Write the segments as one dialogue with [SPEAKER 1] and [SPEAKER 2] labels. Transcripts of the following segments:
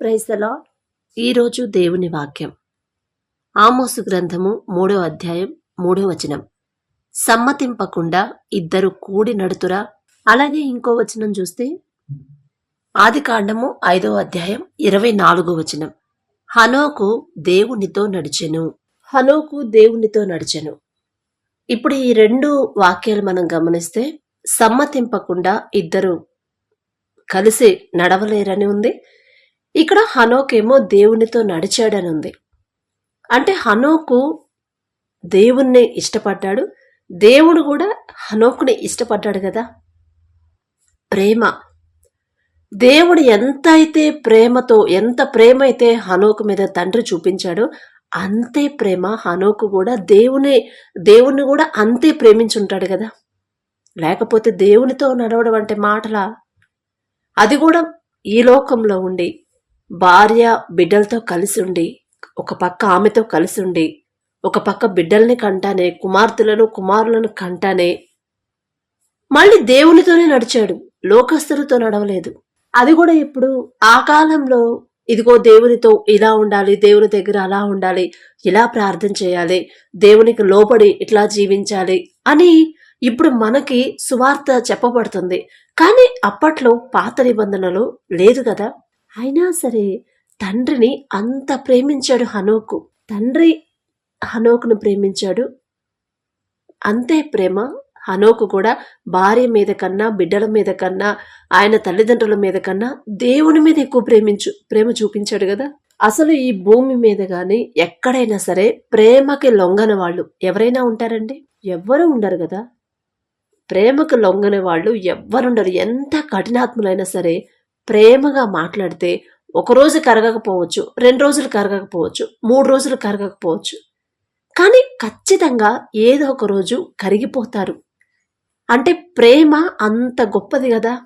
[SPEAKER 1] ప్రైస్తలా ఈరోజు దేవుని వాక్యం. ఆమోసు గ్రంథము మూడో అధ్యాయం మూడో వచనం. సమ్మతింపకుండా ఇద్దరు కూడి నడుతురా? అలాగే ఇంకో వచనం చూస్తే ఆది కాండము ఐదో అధ్యాయం ఇరవై నాలుగో వచనం. హనోకు దేవునితో నడిచెను. హనోకు దేవునితో నడిచెను. ఇప్పుడు ఈ రెండు వాక్యాలు మనం గమనిస్తే సమ్మతింపకుండా ఇద్దరు కలిసి నడవలేరని ఉంది. ఇక్కడ హనోకేమో దేవునితో నడిచాడని ఉంది అంటే హనోకు దేవుణ్ణి ఇష్టపడ్డాడు. దేవుడు కూడా హనోకుని ఇష్టపడ్డాడు కదా. ప్రేమ. దేవుడు ఎంత అయితే ప్రేమతో ఎంత ప్రేమ అయితే హనోకు మీద తండ్రి చూపించాడో అంతే ప్రేమ హనోకు కూడా దేవుని దేవుణ్ణి కూడా అంతే ప్రేమించుంటాడు కదా. లేకపోతే దేవునితో నడవడం అంటే మాటలా? అది కూడా ఈ లోకంలో ఉండి భార్య బిడ్డలతో కలిసి ఉండి ఒక పక్క ఆమెతో కలిసి ఉండి ఒక పక్క బిడ్డల్ని కంటానే కుమార్తెలను కుమారులను కంటానే మళ్ళీ దేవునితోనే నడిచాడు లోకస్తులతో నడవలేదు. అది కూడా ఇప్పుడు ఆ కాలంలో ఇదిగో దేవునితో ఇలా ఉండాలి దేవుని దగ్గర అలా ఉండాలి ఇలా ప్రార్థన చేయాలి దేవునికి లోబడి ఇట్లా జీవించాలి అని ఇప్పుడు మనకి సువార్త చెప్పబడుతుంది. కానీ అప్పట్లో పాత నిబంధనలు లేదు కదా? అయినా సరే తండ్రిని అంత ప్రేమించాడు హనోకు. తండ్రి హనోకును ప్రేమించాడు. అంతే ప్రేమ హనోకు కూడా భార్య మీద కన్నా బిడ్డల మీద కన్నా ఆయన తల్లిదండ్రుల మీద కన్నా దేవుని మీద ఎక్కువ ప్రేమించు ప్రేమ చూపించాడు కదా. అసలు ఈ భూమి మీద గాని ఎక్కడైనా సరే ప్రేమకి లొంగని వాళ్ళు ఎవరైనా ఉంటారండి? ఎవ్వరు ఉండరు కదా. ప్రేమకు లొంగని వాళ్ళు ఎవ్వరుండరు. ఎంత కఠినాత్ములైనా సరే ప్రేమగా మాట్లాడితే ఒక రోజు కరగకపోవచ్చు రెండు రోజులు కరగకపోవచ్చు మూడు రోజులు కరగకపోవచ్చు. కానీ ఖచ్చితంగా ఏదో ఒక రోజు కరిగిపోతారు. అంటే ప్రేమ అంత గొప్పది కదా.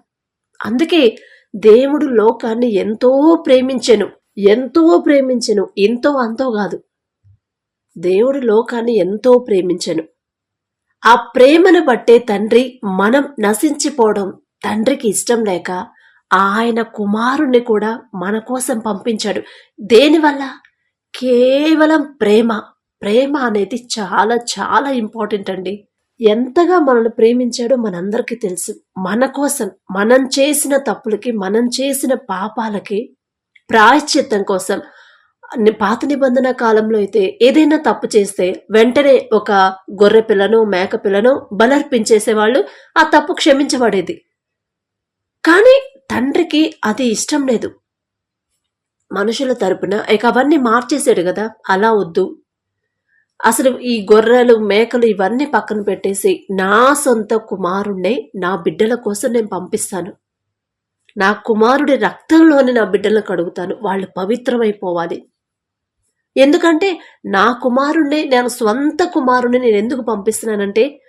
[SPEAKER 1] అందుకే దేవుడు లోకాన్ని ఎంతో ప్రేమించెను ఎంతో ప్రేమించెను ఎంతో అంతో కాదు. దేవుడు లోకాన్ని ఎంతో ప్రేమించెను. ఆ ప్రేమను బట్టే తండ్రి మనం నశించిపోవడం తండ్రికి ఇష్టం లేక ఆయన కుమారుణ్ణి కూడా మన కోసం పంపించాడు. దేనివల్ల కేవలం ప్రేమ. ప్రేమ అనేది చాలా చాలా ఇంపార్టెంట్ అండి. ఎంతగా మనల్ని ప్రేమించాడో మనందరికీ తెలుసు. మన కోసం మనం చేసిన తప్పులకి మనం చేసిన పాపాలకి ప్రాయశ్చిత్తం కోసం. ని- పాత నిబంధన కాలంలో అయితే ఏదైనా తప్పు చేస్తే వెంటనే ఒక గొర్రె పిల్లను మేక పిల్లను బలర్పించేసేవాళ్ళు ఆ తప్పు క్షమించబడేది. కానీ తండ్రికి అది ఇష్టం లేదు. మనుషుల తరపున ఇక అవన్నీ మార్చేశాడు కదా అలా వద్దు. అసలు ఈ గొర్రెలు మేకలు ఇవన్నీ పక్కన పెట్టేసి నా సొంత కుమారుణ్ణే నా బిడ్డల కోసం నేను పంపిస్తాను. నా కుమారుడి రక్తంలోని నా బిడ్డలను కడుగుతాను. వాళ్ళు పవిత్రమైపోవాలి. ఎందుకంటే నా కుమారుణ్ణే నేను స్వంత కుమారుణ్ణి నేను ఎందుకు పంపిస్తున్నానంటే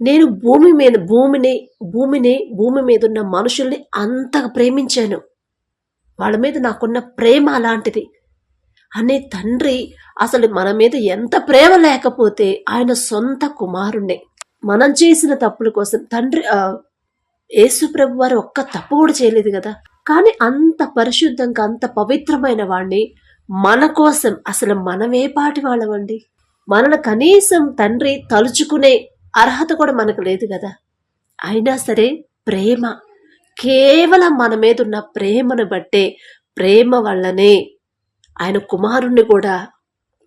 [SPEAKER 1] నేను భూమి మీద భూమిని భూమిని భూమి మీద ఉన్న మనుషుల్ని అంతగా ప్రేమించాను. వాళ్ళ మీద నాకున్న ప్రేమ అలాంటిది. అనే తండ్రి అసలు మన మీద ఎంత ప్రేమ లేకపోతే ఆయన సొంత కుమారుణ్ణే. మనం చేసిన తప్పుల కోసం తండ్రి యేసుప్రభు వారు ఒక్క తప్పు కూడా చేయలేదు కదా. కానీ అంత పరిశుద్ధంగా అంత పవిత్రమైన వాణ్ణి మన కోసం అసలు మనమే పాటి వాళ్ళమండి. మనను కనీసం తండ్రి తలుచుకునే అర్హత కూడా మనకు లేదు కదా. అయినా సరే ప్రేమ కేవలం మన మీద ఉన్న ప్రేమను బట్టే ప్రేమ వల్లనే ఆయన కుమారుణ్ణి కూడా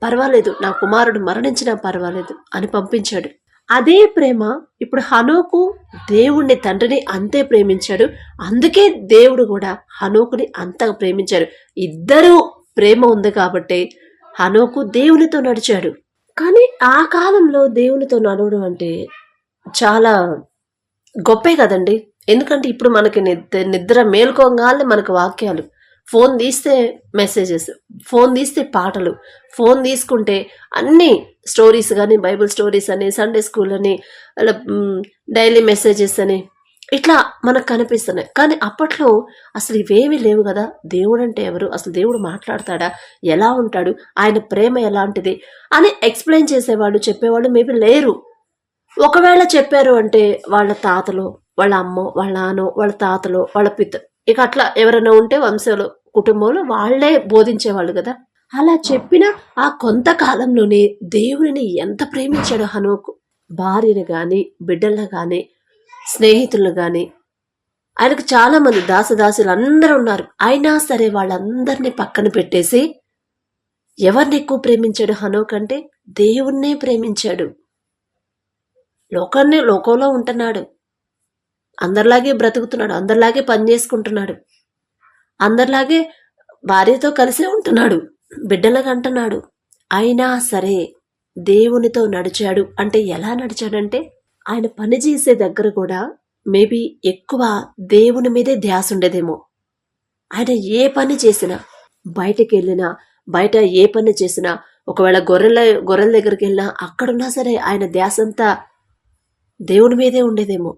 [SPEAKER 1] పర్వాలేదు నా కుమారుడు మరణించినా పర్వాలేదు అని పంపించాడు. అదే ప్రేమ ఇప్పుడు హనోకు దేవుణ్ణి తండ్రిని అంతే ప్రేమించాడు. అందుకే దేవుడు కూడా హనోకుని అంతగా ప్రేమించాడు. ఇద్దరూ ప్రేమ ఉంది కాబట్టి హనోకు దేవునితో నడిచాడు. కానీ ఆ కాలంలో దేవునితో నడవడం అంటే చాలా గొప్పే కదండి. ఎందుకంటే ఇప్పుడు మనకి నిద్ర నిద్ర మేల్కోగానే మనకు వాక్యాలు. ఫోన్ తీస్తే మెసేజెస్ ఫోన్ తీస్తే పాటలు ఫోన్ తీసుకుంటే అన్ని స్టోరీస్ కానీ బైబిల్ స్టోరీస్ అని సండే స్కూల్ అని డైలీ మెసేజెస్ అని ఇట్లా మనకు కనిపిస్తున్నాయి. కానీ అప్పట్లో అసలు ఇవేమీ లేవు కదా. దేవుడు అంటే ఎవరు? అసలు దేవుడు మాట్లాడతాడా? ఎలా ఉంటాడు? ఆయన ప్రేమ ఎలాంటిది? అని ఎక్స్ప్లెయిన్ చేసేవాళ్ళు చెప్పేవాళ్ళు మేబీ లేరు. ఒకవేళ చెప్పారు అంటే వాళ్ళ తాతలో వాళ్ళ అమ్మో వాళ్ళ నాన్నో వాళ్ళ తాతలో వాళ్ళ పిత ఇక అట్లా ఎవరైనా ఉంటే వంశంలో కుటుంబంలో వాళ్ళే బోధించేవాళ్ళు కదా. అలా చెప్పిన ఆ కొంతకాలంలోనే దేవుడిని ఎంత ప్రేమించాడు హనోకు భార్యను కానీ బిడ్డలను కానీ స్నేహితులు కానీ ఆయనకు చాలామంది దాసదాసులు అందరూ ఉన్నారు. అయినా సరే వాళ్ళందరినీ పక్కన పెట్టేసి ఎవరిని ఎక్కువ ప్రేమించాడు హనోక్ అంటే దేవుణ్ణే ప్రేమించాడు. లోకాన్ని లోకంలో ఉంటున్నాడు. అందరిలాగే బ్రతుకుతున్నాడు అందరిలాగే పని చేసుకుంటున్నాడు. అందరిలాగే భార్యతో కలిసే ఉంటున్నాడు బిడ్డలకు అంటున్నాడు. అయినా సరే దేవునితో నడిచాడు. అంటే ఎలా నడిచాడంటే ఆయన పని చేసే దగ్గర కూడా మేబీ ఎక్కువ దేవుని మీదే ధ్యాస ఉండేదేమో. ఆయన ఏ పని చేసినా బయటికి వెళ్ళినా బయట ఏ పని చేసినా ఒకవేళ గొర్రెల గొర్రెల దగ్గరికి వెళ్ళినా అక్కడున్నా సరే ఆయన ధ్యాస అంతా దేవుని మీదే ఉండేదేమో.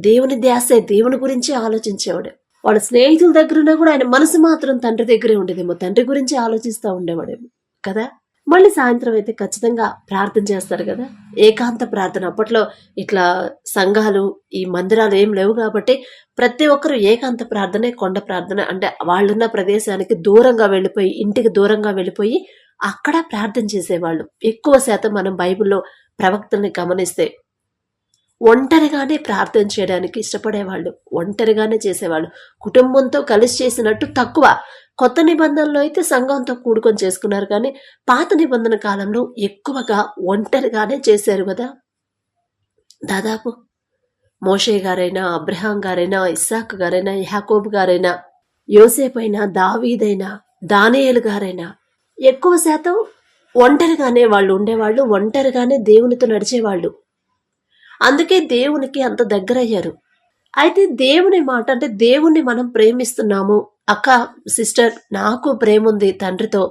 [SPEAKER 1] దేవుని ధ్యాసే దేవుని గురించి ఆలోచించేవాడు. వాళ్ళ స్నేహితుల దగ్గర కూడా ఆయన మనసు మాత్రం తండ్రి దగ్గరే ఉండేదేమో. తండ్రి గురించి ఆలోచిస్తూ ఉండేవాడేమో. కదా? మళ్ళీ సాయంత్రం అయితే ఖచ్చితంగా ప్రార్థన చేస్తారు కదా. ఏకాంత ప్రార్థన. అప్పట్లో ఇట్లా సంఘాలు ఈ మందిరాలు ఏం లేవు కాబట్టి ప్రతి ఒక్కరు ఏకాంత ప్రార్థనే కొండ ప్రార్థన అంటే వాళ్ళున్న ప్రదేశానికి దూరంగా వెళ్ళిపోయి ఇంటికి దూరంగా వెళ్ళిపోయి అక్కడ ప్రార్థన చేసేవాళ్ళు. ఎక్కువ శాతం మనం బైబిల్లో ప్రవక్తల్ని గమనిస్తే ఒంటరిగానే ప్రార్థన చేయడానికి ఇష్టపడేవాళ్ళు. ఒంటరిగానే చేసేవాళ్ళు. కుటుంబంతో కలిసి చేసినట్టు తక్కువ. కొత్త నిబంధనలో అయితే సంఘంతో కూడుకొని చేసుకున్నారు కానీ పాత నిబంధన కాలంలో ఎక్కువగా ఒంటరిగానే చేశారు కదా. దాదాపు మోషే గారైనా అబ్రహాం గారైనా ఇస్సాక్ గారైనా యాకోబ్ గారైనా యోసేపు అయినా దావీదైనా దానియేలు గారైనా ఎక్కువ శాతం ఒంటరిగానే వాళ్ళు ఉండేవాళ్ళు ఒంటరిగానే దేవునితో నడిచేవాళ్ళు. అందుకే దేవునికి అంత దగ్గరయ్యారు. అయితే దేవుని మాట అంటే దేవుణ్ణి మనం ప్రేమిస్తున్నాము. అక్క సిస్టర్ నాకు ప్రేమ ఉంది తండ్రితో.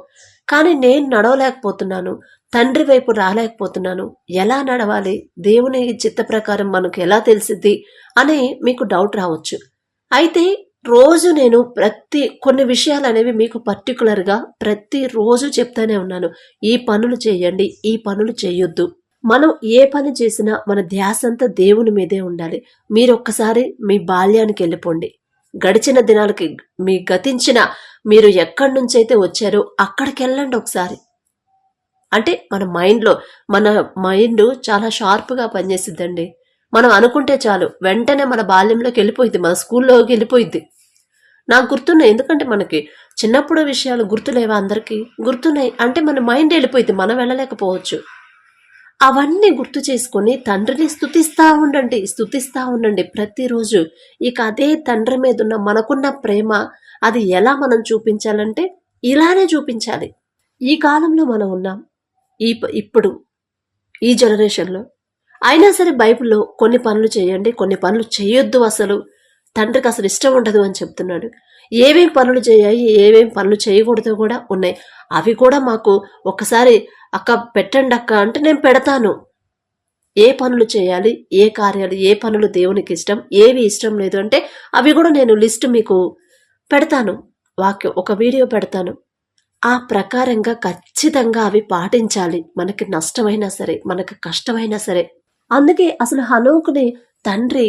[SPEAKER 1] కానీ నేను నడవలేకపోతున్నాను. తండ్రి వైపు రాలేకపోతున్నాను. ఎలా నడవాలి? దేవుని చిత్త ప్రకారం మనకు ఎలా తెలిసిద్ది అని మీకు డౌట్ రావచ్చు. అయితే రోజు నేను ప్రతి కొన్ని విషయాలు అనేవి మీకు పర్టికులర్గా ప్రతి రోజు చెప్తానే ఉన్నాను. ఈ పనులు చేయండి ఈ పనులు చేయొద్దు. మనం ఏ పని చేసినా మన ధ్యాస అంతా దేవుని మీదే ఉండాలి. మీరు ఒక్కసారి మీ బాల్యానికి వెళ్ళిపోండి. గడిచిన దినాలకి మీ గతించిన మీరు ఎక్కడి నుంచి అయితే వచ్చారో అక్కడికి వెళ్ళండి ఒకసారి. అంటే మన మైండ్లో మన మైండ్ చాలా షార్ప్గా పనిచేసిద్దండి. మనం అనుకుంటే చాలు వెంటనే మన బాల్యంలోకి వెళ్ళిపోయింది మన స్కూల్లోకి వెళ్ళిపోయింది నాకు గుర్తున్నాయి ఎందుకంటే మనకి చిన్నప్పుడు విషయాలు గుర్తులేవా అందరికీ? గుర్తున్నాయి. అంటే మన మైండ్ వెళ్ళిపోయింది మనం వెళ్ళలేకపోవచ్చు. అవన్నీ గుర్తు చేసుకొని తండ్రిని స్థుతిస్తూ ఉండండి స్థుతిస్తూ ఉండండి. ప్రతిరోజు ఇక అదే తండ్రి మీద ఉన్న మనకున్న ప్రేమ అది ఎలా మనం చూపించాలంటే ఇలానే చూపించాలి. ఈ కాలంలో మనం ఉన్నాం. ఈ ఇప్పుడు ఈ జనరేషన్లో. అయినా సరే బైబిల్లో కొన్ని పనులు చేయండి కొన్ని పనులు చేయొద్దు అసలు. తండ్రికి అసలు ఇష్టం ఉండదు అని చెప్తున్నాడు. ఏమేం పనులు చేయాలి ఏమేం పనులు చేయకూడదు కూడా ఉన్నాయి. అవి కూడా మాకు ఒకసారి అక్క పెట్టండి అక్క అంటే నేను పెడతాను. ఏ పనులు చేయాలి ఏ కార్యాలు ఏ పనులు దేవునికి ఇష్టం ఏవి ఇష్టం లేదు అంటే అవి కూడా నేను లిస్ట్ మీకు పెడతాను. వాక్యం ఒక వీడియో పెడతాను. ఆ ప్రకారంగా ఖచ్చితంగా అవి పాటించాలి. మనకి నష్టమైనా సరే మనకి కష్టమైనా సరే. అందుకే అసలు హనోకుని తండ్రి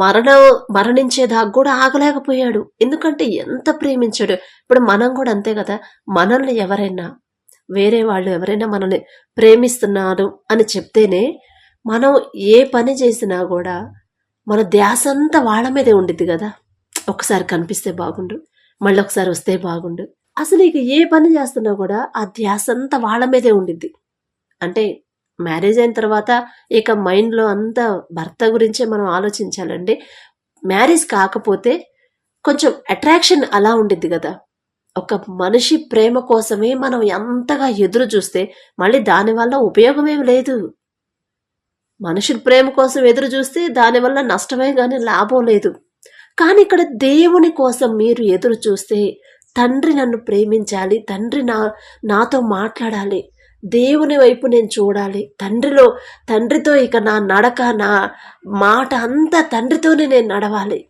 [SPEAKER 1] మరణ మరణించేదాకా కూడా ఆగలేకపోయాడు. ఎందుకంటే ఎంత ప్రేమించాడు. ఇప్పుడు మనం కూడా అంతే కదా. మనల్ని ఎవరైనా వేరే వాళ్ళు ఎవరైనా మనల్ని ప్రేమిస్తున్నారు అని చెప్తేనే మనం ఏ పని చేసినా కూడా మన ధ్యాస అంతా వాళ్ళ మీదే ఉండిద్ది కదా. ఒకసారి కనిపిస్తే బాగుండు మళ్ళీ ఒకసారి వస్తే బాగుండు. అసలు ఇక ఏ పని చేస్తున్నా కూడా ఆ ధ్యాస అంతా వాళ్ళ మీదే ఉండిద్ది. అంటే మ్యారేజ్ అయిన తర్వాత ఇక మైండ్లో అంతా భర్త గురించే మనం ఆలోచించాలండి మ్యారేజ్ కాకపోతే కొంచెం అట్రాక్షన్ అలా ఉండిద్ది కదా. ఒక మనిషి ప్రేమ కోసమే మనం ఎంతగా ఎదురు చూస్తే మళ్ళీ దానివల్ల ఉపయోగమేం లేదు. మనిషి ప్రేమ కోసం ఎదురు చూస్తే దానివల్ల నష్టమే కానీ లాభం లేదు. కానీ ఇక్కడ దేవుని కోసం మీరు ఎదురు చూస్తే తండ్రి నన్ను ప్రేమించాలి తండ్రి నా నాతో మాట్లాడాలి దేవుని వైపు నేను చూడాలి. తండ్రిలో తండ్రితో ఇక నా నడక నా మాట అంతా తండ్రితోనే నేను నడవాలి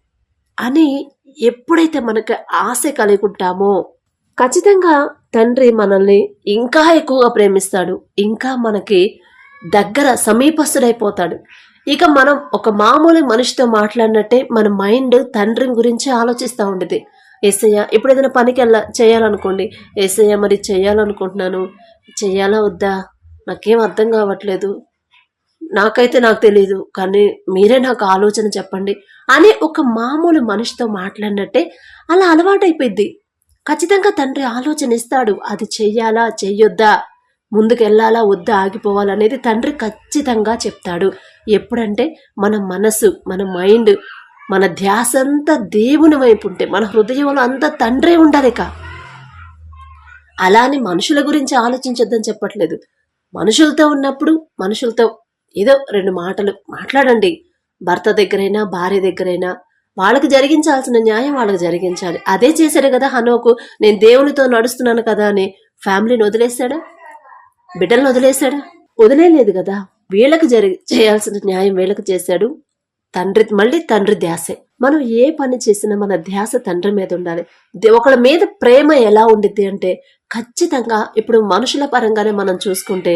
[SPEAKER 1] అని ఎప్పుడైతే మనకు ఆశ కలిగి ఉంటామో ఖచ్చితంగా తండ్రి మనల్ని ఇంకా ఎక్కువగా ప్రేమిస్తాడు. ఇంకా మనకి దగ్గర సమీపస్తుడైపోతాడు ఇక మనం ఒక మామూలు మనిషితో మాట్లాడినట్టే మన మైండ్ తండ్రి గురించి ఆలోచిస్తూ ఉండేది ఏసయ్య ఇప్పుడు ఏదైనా పనికి వెళ్ళ చేయాలనుకోండి. ఏసయ్య మరి చేయాలనుకుంటున్నాను. చెయ్యాలా వద్దా? నాకేం అర్థం కావట్లేదు. నాకైతే నాకు తెలియదు కానీ మీరే నాకు ఆలోచన చెప్పండి అని ఒక మామూలు మనిషితో మాట్లాడినట్టే అలా అలవాటైపోయింది ఖచ్చితంగా తండ్రి ఆలోచన ఇస్తాడు అది చెయ్యాలా చెయ్యొద్దా? ముందుకెళ్ళాలా వద్దా ఆగిపోవాలనేది తండ్రి ఖచ్చితంగా చెప్తాడు. ఎప్పుడంటే మన మనసు మన మైండ్ మన ధ్యాస అంతా దేవుని వైపు ఉంటే మన హృదయంలో అంతా తండ్రే ఉండాలిక. అలానే మనుషుల గురించి ఆలోచించొద్దని చెప్పట్లేదు. మనుషులతో ఉన్నప్పుడు మనుషులతో ఏదో రెండు మాటలు మాట్లాడండి. భర్త దగ్గరైనా భార్య దగ్గరైనా వాళ్ళకి జరిగించాల్సిన న్యాయం వాళ్ళకి జరిగించాలి. అదే చేశాడు కదా హనోకు. నేను దేవునితో నడుస్తున్నాను కదా అని ఫ్యామిలీని వదిలేశాడా? బిడ్డలను వదిలేశాడా? వదిలేలేదు కదా. వీళ్ళకి జరి చేయాల్సిన న్యాయం వీళ్ళకి చేశాడు. తండ్రి మళ్ళీ తండ్రి ధ్యాసే. మనం ఏ పని చేసినా మన ధ్యాస తండ్రి మీద ఉండాలి. ఒకళ్ళ మీద ప్రేమ ఎలా ఉండిద్ది అంటే ఖచ్చితంగా ఇప్పుడు మనుషుల పరంగానే మనం చూసుకుంటే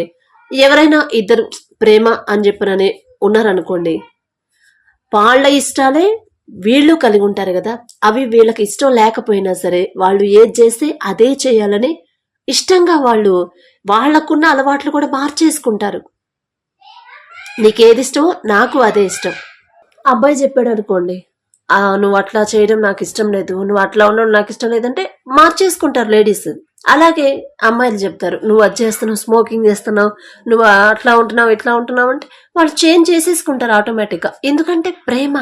[SPEAKER 1] ఎవరైనా ఇద్దరు ప్రేమ అని చెప్పనని ఉన్నారనుకోండి వాళ్ళ ఇష్టాలే వీళ్ళు కలిగి ఉంటారు కదా. అవి వీళ్ళకి ఇష్టం లేకపోయినా సరే వాళ్ళు ఏది చేస్తే అదే చేయాలని ఇష్టంగా వాళ్ళు వాళ్ళకున్న అలవాట్లు కూడా మార్చేసుకుంటారు. నీకేది ఇష్టమో నాకు అదే ఇష్టం. అబ్బాయి చెప్పాడు అనుకోండి నువ్వు అట్లా చేయడం నాకు ఇష్టం లేదు నువ్వు అట్లా ఉండడం నాకు ఇష్టం లేదంటే మార్చేసుకుంటారు లేడీస్. అలాగే అమ్మాయిలు చెప్తారు నువ్వు అది చేస్తున్నావు స్మోకింగ్ చేస్తున్నావు నువ్వు అట్లా ఉంటున్నావు ఇట్లా ఉంటున్నావు అంటే వాళ్ళు చేంజ్ చేసేసుకుంటారు ఆటోమేటిక్గా ఎందుకంటే ప్రేమ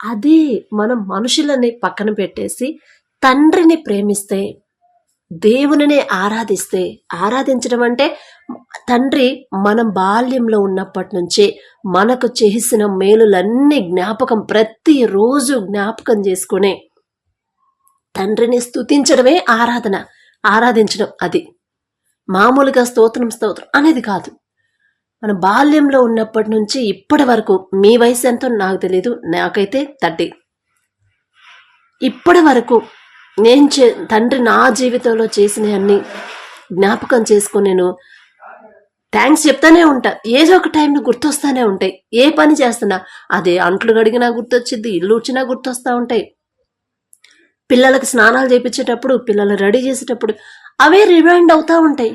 [SPEAKER 1] అది మనం మనుషులని పక్కన పెట్టేసి తండ్రిని ప్రేమిస్తే దేవుని ఆరాధిస్తే ఆరాధించడం అంటే తండ్రి మనం బాల్యంలో ఉన్నప్పటి నుంచే మనకు చేసిన మేలులన్నీ జ్ఞాపకం ప్రతిరోజు జ్ఞాపకం చేసుకునే తండ్రిని స్తుతించడమే ఆరాధన. ఆరాధించడం అది. మామూలుగా స్తోత్రం స్తోత్రం అనేది కాదు. మన బాల్యంలో ఉన్నప్పటి నుంచి ఇప్పటి వరకు మీ వయసు ఎంతో నాకు తెలియదు నాకైతే థర్టీ. ఇప్పటి వరకు నేను చే తండ్రి నా జీవితంలో చేసినవన్నీ జ్ఞాపకం చేసుకుని నేను థ్యాంక్స్ చెప్తానే ఉంటా. ఏదో ఒక టైంలో గుర్తొస్తానే ఉంటాయి. ఏ పని చేస్తున్నా అదే అంట్లు గడిగినా గుర్తొచ్చింది ఇల్లు వచ్చినా గుర్తొస్తా ఉంటాయి. పిల్లలకు స్నానాలు చేపించేటప్పుడు పిల్లలు రెడీ చేసేటప్పుడు అవే రిమైండ్ అవుతూ ఉంటాయి.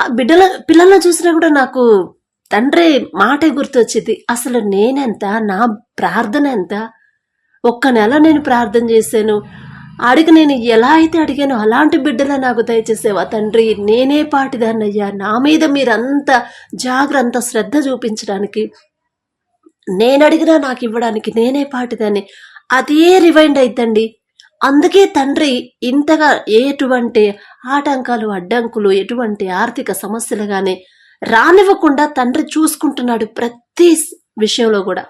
[SPEAKER 1] ఆ బిడ్డల పిల్లలను చూసినా కూడా నాకు తండ్రి మాటే గుర్తొచ్చింది. అసలు నేనెంత? నా ప్రార్థన ఎంత? ఒక్క నెల నేను ప్రార్థన చేశాను. అడిగి నేను ఎలా అయితే అడిగానో అలాంటి బిడ్డలే నాకు దయచేసేవా తండ్రి? నేనే పాటిదాన్నయ్యా. నా మీద మీరంత జాగ్రత్త శ్రద్ధ చూపించడానికి నేను అడిగినా నాకు ఇవ్వడానికి నేనే పాటిదాన్ని. అదే రివైండ్ అయిద్దండి. అందుకే తండ్రి ఇంతగా ఎటువంటి ఆటంకాలు అడ్డంకులు ఎటువంటి ఆర్థిక సమస్యలు కానీ రానివ్వకుండా తండ్రి చూసుకుంటున్నాడు ప్రతి విషయంలో కూడా.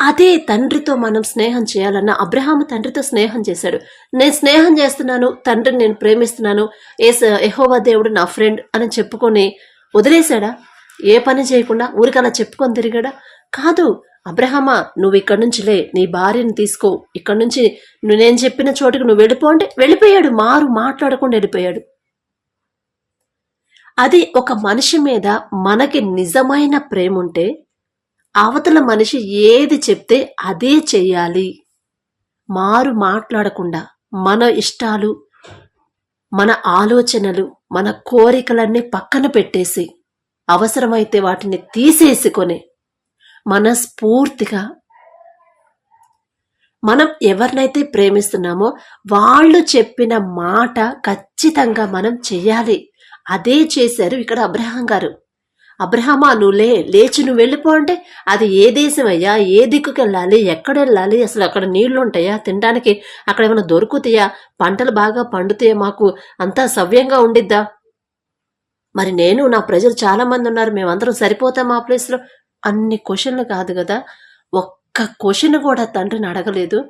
[SPEAKER 1] అదే తండ్రితో మనం స్నేహం చేయాలన్న అబ్రహాం తండ్రితో స్నేహం చేశాడు. నేను స్నేహం చేస్తున్నాను తండ్రిని నేను ప్రేమిస్తున్నాను ఏ ఎహోవా దేవుడు నా ఫ్రెండ్ అని చెప్పుకొని వదిలేశాడా? ఏ పని చేయకుండా ఊరికలా చెప్పుకొని తిరిగాడా? కాదు అబ్రహమా నువ్వు ఇక్కడి నుంచి లే నీ భార్యని తీసుకో. ఇక్కడి నుంచి నువ్వు నేను చెప్పిన చోటుకు నువ్వు వెళ్ళిపో అంటే వెళ్ళిపోయాడు. మారు మాట్లాడకుండా వెళ్ళిపోయాడు. అది ఒక మనిషి మీద మనకి నిజమైన ప్రేమ ఉంటే అవతల మనిషి ఏది చెప్తే అదే చెయ్యాలి. మారు మాట్లాడకుండా మన ఇష్టాలు మన ఆలోచనలు మన కోరికలన్నీ పక్కన పెట్టేసి అవసరమైతే వాటిని తీసేసుకొని మనస్ఫూర్తిగా. మనం ఎవరినైతే ప్రేమిస్తున్నామో వాళ్ళు చెప్పిన మాట ఖచ్చితంగా మనం చెయ్యాలి అదే చేశారు ఇక్కడ అబ్రహాం గారు. అబ్రహమా నువ్వు లే లేచి నువ్వు వెళ్ళిపో అంటే అది ఏ దేశం అయ్యా? ఏ దిక్కుకి వెళ్ళాలి? ఎక్కడ వెళ్ళాలి? అసలు అక్కడ నీళ్ళు ఉంటాయా? తినడానికి అక్కడ ఏమైనా దొరుకుతాయా? పంటలు బాగా పండుతాయా మాకు? అంతా సవ్యంగా ఉండిద్దా? మరి నేను నా ప్రజలు చాలా మంది ఉన్నారు. మేమందరం సరిపోతాం ఆ ప్లేస్లో? అన్ని క్వశ్చన్లు కాదు కదా. ఒక్క క్వశ్చన్ కూడా తండ్రిని అడగలేదు.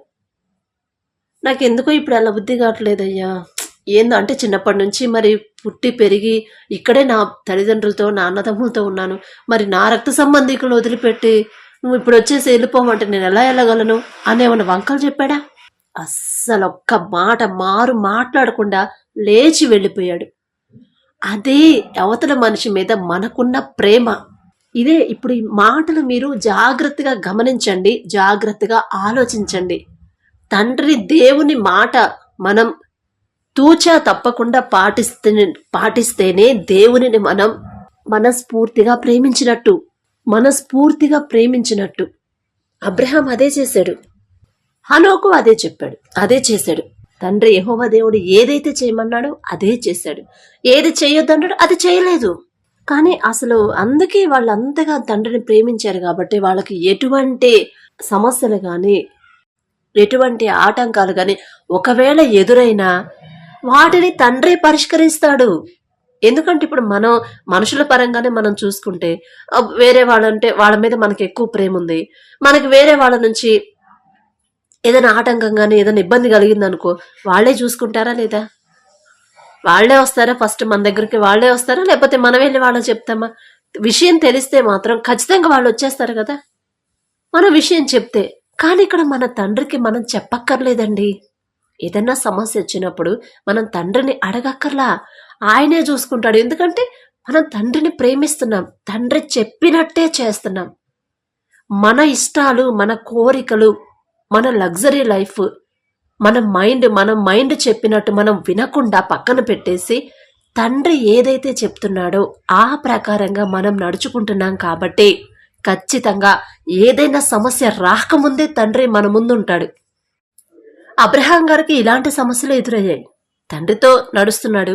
[SPEAKER 1] నాకు ఎందుకో ఇప్పుడు అలా బుద్ధి కావట్లేదయ్యా. ఏందో అంటే చిన్నప్పటి నుంచి మరి పుట్టి పెరిగి ఇక్కడే నా తల్లిదండ్రులతో నా అన్నదమ్ములతో ఉన్నాను. మరి నా రక్త సంబంధికులు వదిలిపెట్టి నువ్వు ఇప్పుడు వచ్చేసి వెళ్ళిపోమంటే నేను ఎలా వెళ్ళగలను అనేమన్నా వంకలు చెప్పాడా? అస్సలు ఒక్క మాట మారు మాట్లాడకుండా లేచి వెళ్ళిపోయాడు. అదే అవతల మనిషి మీద మనకున్న ప్రేమ. ఇదే ఇప్పుడు ఈ మాటలు మీరు జాగ్రత్తగా గమనించండి జాగ్రత్తగా ఆలోచించండి. తండ్రి దేవుని మాట మనం తూచా తప్పకుండా పాటిస్తే పాటిస్తేనే దేవునిని మనం మనస్ఫూర్తిగా ప్రేమించినట్టు మనస్ఫూర్తిగా ప్రేమించినట్టు. అబ్రహాం అదే చేశాడు. హనోకు అదే చెప్పాడు. అదే చేశాడు. తండ్రి యహోవ దేవుడు ఏదైతే చేయమన్నాడో అదే చేశాడు. ఏది చేయొద్దన్నాడు అది చేయలేదు. కానీ అసలు అందుకే వాళ్ళు అంతగా తండ్రిని ప్రేమించారు కాబట్టి వాళ్ళకి ఎటువంటి సమస్యలు కానీ ఎటువంటి ఆటంకాలు కానీ ఒకవేళ ఎదురైనా వాటిని తండ్రి పరిష్కరిస్తాడు. ఎందుకంటే ఇప్పుడు మనం మనుషుల పరంగానే మనం చూసుకుంటే వేరే వాళ్ళంటే వాళ్ళ మీద మనకి ఎక్కువ ప్రేమ ఉంది. మనకి వేరే వాళ్ళ నుంచి ఏదైనా ఆటంకం కానీ ఏదైనా ఇబ్బంది కలిగిందనుకో వాళ్ళే చూసుకుంటారా లేదా? వాళ్ళే వస్తారా? ఫస్ట్ మన దగ్గరికి వాళ్ళే వస్తారా? లేకపోతే మనం వెళ్ళి వాళ్ళకి చెప్తామా? విషయం తెలిస్తే మాత్రం ఖచ్చితంగా వాళ్ళు వచ్చేస్తారు కదా? మన విషయం చెప్తే కానీ ఇక్కడ మన తండ్రికి మనం చెప్పక్కర్లేదండి. ఏదన్నా సమస్య వచ్చినప్పుడు మనం తండ్రిని అడగక్కర్లా. ఆయనే చూసుకుంటాడు. ఎందుకంటే మనం తండ్రిని ప్రేమిస్తున్నాం. తండ్రి చెప్పినట్టే చేస్తున్నాం. మన ఇష్టాలు మన కోరికలు మన లగ్జరీ లైఫ్ మన మైండ్ మన మైండ్ చెప్పినట్టు మనం వినకుండా పక్కన పెట్టేసి తండ్రి ఏదైతే చెప్తున్నాడో ఆ ప్రకారంగా మనం నడుచుకుంటున్నాం కాబట్టి ఖచ్చితంగా ఏదైనా సమస్య రాకముందే తండ్రి మన ముందు ఉంటాడు అబ్రహాం గారికి ఇలాంటి సమస్యలు ఎదురయ్యాయి. తండ్రితో నడుస్తున్నాడు.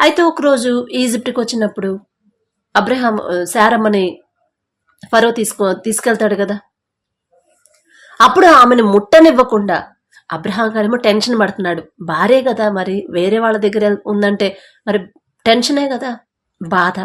[SPEAKER 1] అయితే ఒకరోజు ఈజిప్ట్కి వచ్చినప్పుడు అబ్రహాం శారమ్మని ఫరో తీసుకో తీసుకెళ్తాడు కదా. అప్పుడు ఆమెను ముట్టనివ్వకుండా అబ్రహాం గారేమో టెన్షన్ పడుతున్నాడు. భార్య కదా మరి వేరే వాళ్ళ దగ్గర ఉందంటే మరి టెన్షనే కదా? బాధ.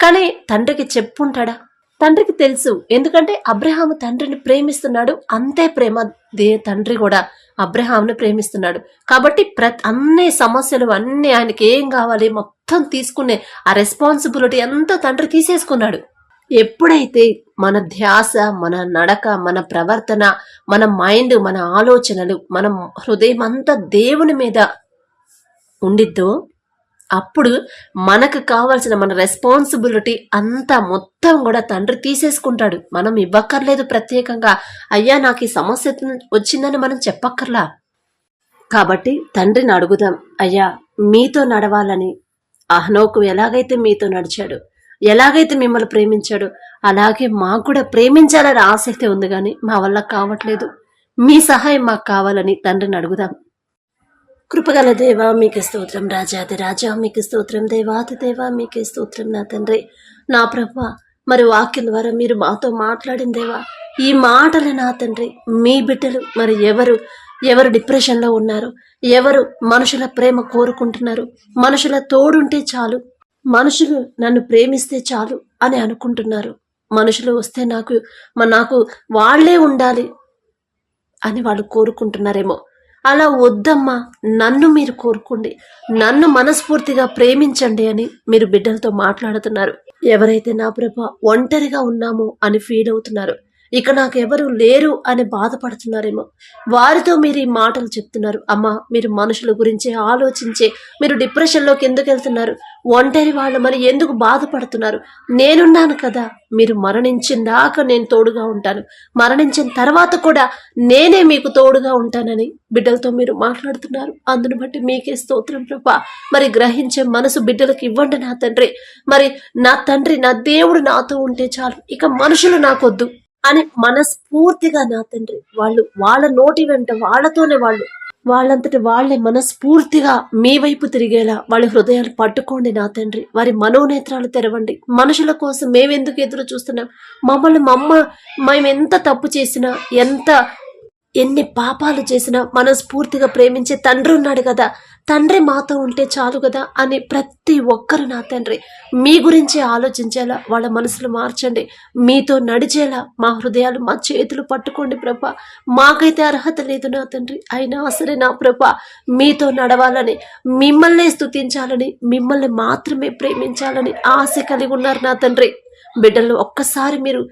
[SPEAKER 1] కానీ తండ్రికి చెప్పుంటాడా? తండ్రికి తెలుసు. ఎందుకంటే అబ్రహాము తండ్రిని ప్రేమిస్తున్నాడు. అంతే ప్రేమ దే తండ్రి కూడా అబ్రహాంను ప్రేమిస్తున్నాడు. కాబట్టి ప్రతి అన్ని సమస్యలు అన్నీ ఆయనకి ఏం కావాలి మొత్తం తీసుకునే ఆ రెస్పాన్సిబిలిటీ అంతా తండ్రి తీసేసుకున్నాడు. ఎప్పుడైతే మన ధ్యాస మన నడక మన ప్రవర్తన మన మైండ్ మన ఆలోచనలు మన హృదయం అంతా దేవుని మీద ఉండిద్దో అప్పుడు మనకు కావాల్సిన మన రెస్పాన్సిబిలిటీ అంతా మొత్తం కూడా తండ్రి తీసేసుకుంటాడు. మనం ఇవ్వక్కర్లేదు ప్రత్యేకంగా. అయ్యా నాకు ఈ సమస్య వచ్చిందని మనం చెప్పక్కర్లా? కాబట్టి తండ్రిని అడుగుదాం. అయ్యా మీతో నడవాలని అహ్నోకు ఎలాగైతే మీతో నడిచాడు ఎలాగైతే మిమ్మల్ని ప్రేమించాడో అలాగే మాకు కూడా ప్రేమించాలని ఆసక్తి ఉంది కానీ మా వల్ల కావట్లేదు. మీ సహాయం మాకు కావాలని తండ్రిని అడుగుదాం. కృపగల దేవా మీకు స్తోత్రం రాజాది రాజా మీకు స్తోత్రం దేవాతి దేవా మీకు స్తోత్రం నా తండ్రి. నా ప్రభ మరి వాక్యం ద్వారా మీరు మాతో మాట్లాడిందేవా ఈ మాటలు నా తండ్రి మీ బిడ్డలు మరి ఎవరు ఎవరు డిప్రెషన్లో ఉన్నారు ఎవరు మనుషుల ప్రేమ కోరుకుంటున్నారు మనుషుల తోడుంటే చాలు మనుషులు నన్ను ప్రేమిస్తే చాలు అని అనుకుంటున్నారు. మనుషులు వస్తే నాకు నాకు వాళ్ళే ఉండాలి అని వాళ్ళు కోరుకుంటున్నారేమో. అలా వద్దమ్మా నన్ను మీరు కోరుకోండి. నన్ను మనస్ఫూర్తిగా ప్రేమించండి అని మీరు బిడ్డలతో మాట్లాడుతున్నారు. ఎవరైతే నా ప్రభ ఒంటరిగా ఉన్నామో అని ఫీల్ అవుతున్నారు. ఇక నాకు లేరు అని బాధపడుతున్నారేమో. వారితో మీరు ఈ మాటలు చెప్తున్నారు. అమ్మ మీరు మనుషుల గురించి ఆలోచించే మీరు డిప్రెషన్లోకి ఎందుకు వెళ్తున్నారు? ఒంటరి వాళ్ళు మరి ఎందుకు బాధపడుతున్నారు? నేనున్నాను కదా మీరు మరణించిన దాకా నేను తోడుగా ఉంటాను. మరణించిన తర్వాత కూడా నేనే మీకు తోడుగా ఉంటానని బిడ్డలతో మీరు మాట్లాడుతున్నారు. అందును బట్టి మీకే స్తోత్రం ప్రభా. మరి గ్రహించే మనసు బిడ్డలకు ఇవ్వండి నా తండ్రి. మరి నా తండ్రి నా దేవుడు నాతో ఉంటే చాలు. ఇక మనుషులు నాకొద్దు. అని మనస్ఫూర్తిగా నా తండ్రి వాళ్ళు వాళ్ళ నోటి వెంట వాళ్ళతోనే వాళ్ళు వాళ్ళంతటి వాళ్ళే మనస్ఫూర్తిగా మీ వైపు తిరిగేలా వాళ్ళ హృదయాలు పట్టుకోండి నా తండ్రి. వారి మనోనేత్రాలు తెరవండి. మనుషుల కోసం మేమెందుకు ఎదురు చూస్తున్నాం? మమ్మల్ని మమ్మ మేము ఎంత తప్పు చేసినా ఎంత ఎన్ని పాపాలు చేసినా మనస్ఫూర్తిగా ప్రేమించే తండ్రి ఉన్నాడు కదా. తండ్రి మాతో ఉంటే చాలు కదా అని ప్రతి ఒక్కరు నా తండ్రి. మీ గురించి ఆలోచించేలా వాళ్ళ మనసులు మార్చండి. మీతో నడిచేలా మా హృదయాలు మా చేతులు పట్టుకోండి ప్రభా. మాకైతే అర్హత లేదు నా తండ్రి. అయినా సరే నా ప్రభ మీతో నడవాలని మిమ్మల్నే స్తుతించాలని మిమ్మల్ని మాత్రమే ప్రేమించాలని ఆశ కలిగి ఉన్నారు నా తండ్రి. బిడ్డలను ఒక్కసారి మీరు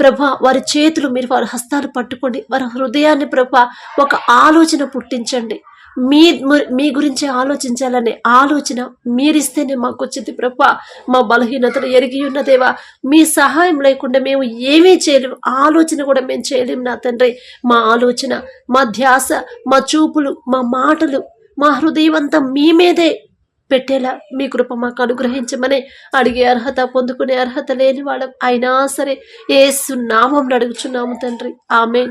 [SPEAKER 1] ప్రభా వారి చేతులు మీరు వారి హస్తాలు పట్టుకోండి. వారి హృదయాన్ని ప్రభా ఒక ఆలోచన పుట్టించండి. మీ మీ గురించి ఆలోచించాలనే ఆలోచన మీరిస్తేనే మాకు వచ్చింది ప్రభా. మా బలహీనతలు ఎరిగి ఉన్నదేవా మీ సహాయం లేకుండా మేము ఏమీ చేయలేము. ఆలోచన కూడా మేము చేయలేము నా తండ్రి. మా ఆలోచన మా ధ్యాస మా చూపులు మా మాటలు మా హృదయం అంతా మీ మీదే పెట్టేలా మీ కృప మాకు అనుగ్రహించమని అడిగే అర్హత పొందుకునే అర్హత లేని వాళ్ళం. అయినా సరే ఏ సున్నామం అడుగుచున్నాము తండ్రి. ఆమె